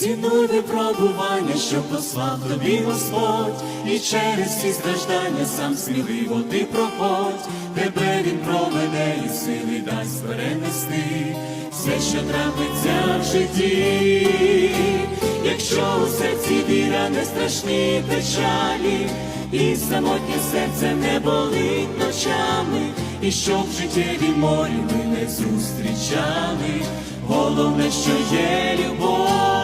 Цінуй випробування, що послав тобі Господь, і через всі страждання сам сміливо ти проходь, тебе він проведе і сили дасть перенести все, що трапиться в житті, якщо у серці віра не страшні печалі, і самотнє серце не болить ночами, і щоб в життєві морі ми не зустрічали, головне, що є любов,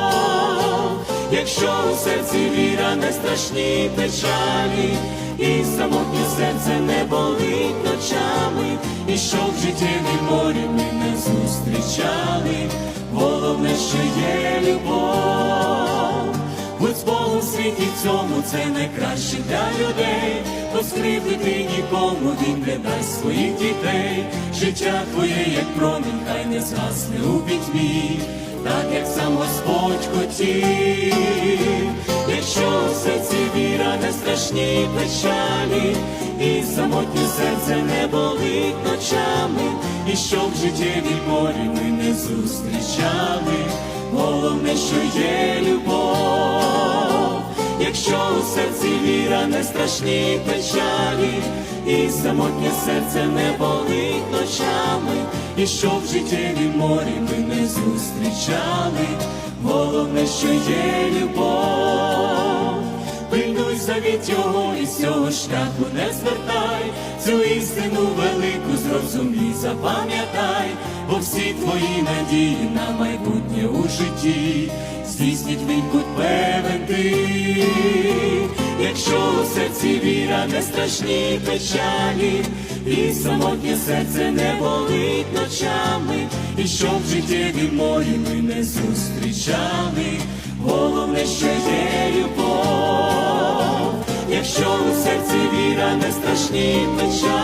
якщо у серці віра не страшні печалі, і самотнє серце не болить ночами, і щоб в життєві морі ми не зустрічали, головне, що є любов. Будь з Богом світі цьому це найкраще для людей, бо нікому він не дасть своїх дітей. Життя твоє, як промінь, хай не згасне у пітьмі, так як сам Господь хотів, якщо в серці віра не страшні печалі, і самотнє серце не болить ночами, і щоб в життєвій морі ми не зустрічали, головне, що є любов, якщо у серці віра не страшні печалі, і самотнє серце не болить ночами, і щоб в життєві морі ми не зустрічали, головне, що є любов. Пильнуй завіт його і з цього шляху не звертай, цю істину велику зрозумій, запам'ятай, бо всі твої надії на майбутнє у житті, здійсніть він будь ти, якщо у серці віра не страшні печалі, і самотнє серце не болить ночами, і щоб в життєві морі ми не зустрічали, головне, що є любов, якщо у серці віра не страшні печалі,